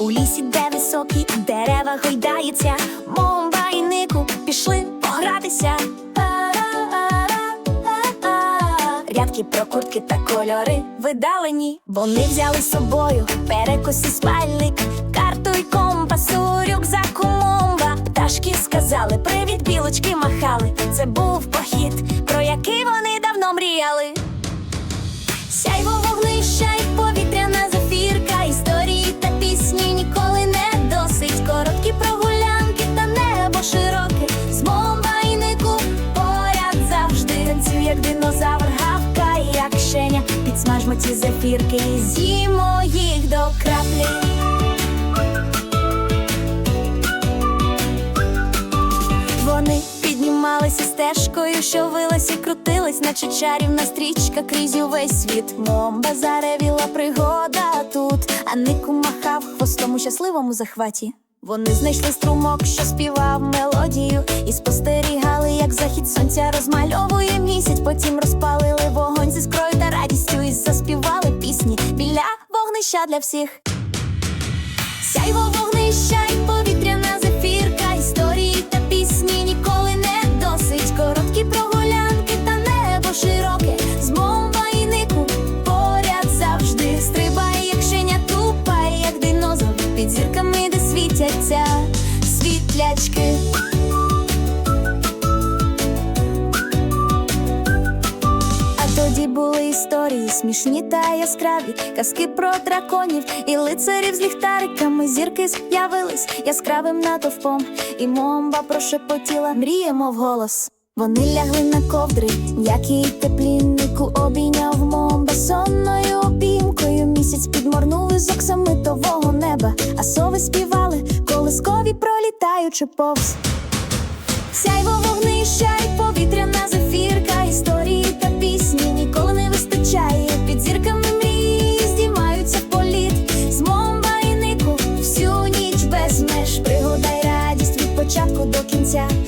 У лісі, де високі дерева гойдаються, Момба і Нику пішли погратися. Рядки про куртки та кольори видалені. Вони взяли з собою перекос і спальник, карту й компас у рюкзаку Момба. Пташки сказали, привіт, білочки махали. Це був похід, про який вони давно мріяли. Ці зефірки з'їмо їх до краплі. Вони піднімалися стежкою, що вилась і крутилась, наче чарівна стрічка крізь увесь світ. Момба заревіла пригода тут, а Нику махав хвостом у щасливому захваті. Вони знайшли струмок, що співав мелодію, і спостерігали, як захід сонця розмальовує місяць. Потім розпалили вогнища для всіх. Сяйво вогнища й повітряна зефірка, історії та пісні ніколи не досить. Короткі прогулянки та небо широке. З Момба і Нику поряд завжди стрибає, як щеня тупає, як динозавр під зірками, де світяться світлячки. Тоді були історії смішні та яскраві, казки про драконів і лицарів з ліхтариками. Зірки з'явились яскравим натовпом, і момба прошепотіла, мріємо вголос. Вони лягли на ковдри, м'які й теплі Нику обійняв момба сонною обіймкою. Місяць підморнув із оксамитового неба, а сови співали, колискові пролітаючи повз. Сяйво вогнища серця.